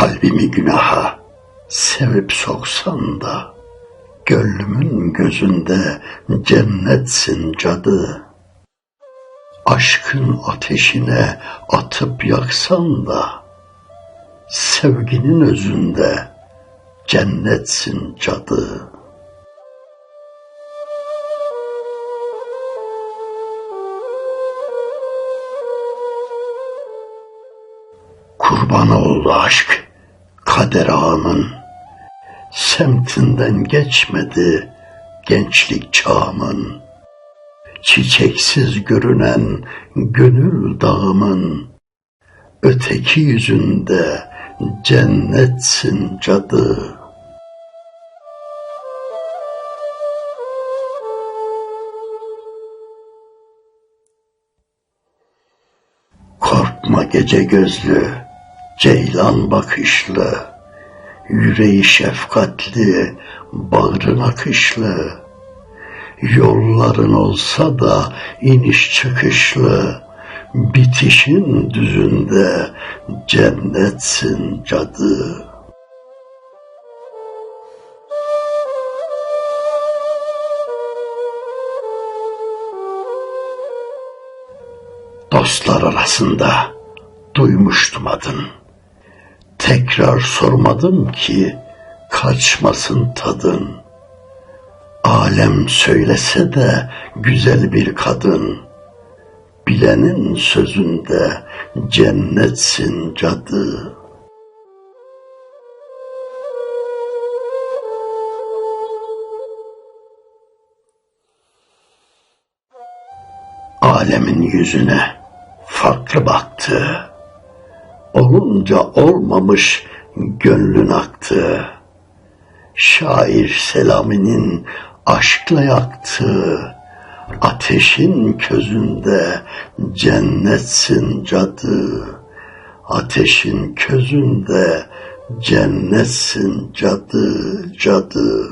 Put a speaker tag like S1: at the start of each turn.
S1: Kalbimi günaha sevip soksan da Gönlümün gözünde cennetsin cadı. Aşkın ateşine atıp yaksan da Sevginin özünde cennetsin cadı. Kurban oldu aşk kader ağamın. Semtinden geçmedi gençlik çağımın. Çiçeksiz görünen gönül dağımın. Öteki yüzünde cennetsin cadı. Korkma gece gözlü, ceylan bakışlı, yüreği şefkatli, bağrın akışlı. Yolların olsa da iniş çıkışlı, bitişin düzünde cennetsin cadı. Dostlar arasında duymuştum adın. Tekrar sormadım ki kaçmasın tadın. Alem söylese de güzel bir kadın. Bilenin sözünde cennetsin cadı. Alemin yüzüne farklı baktı. Olunca olmamış gönlün aktı. Şair Selami'nin aşkla yaktı. Ateşin közünde cennetsin cadı. Ateşin közünde cennetsin cadı, cadı.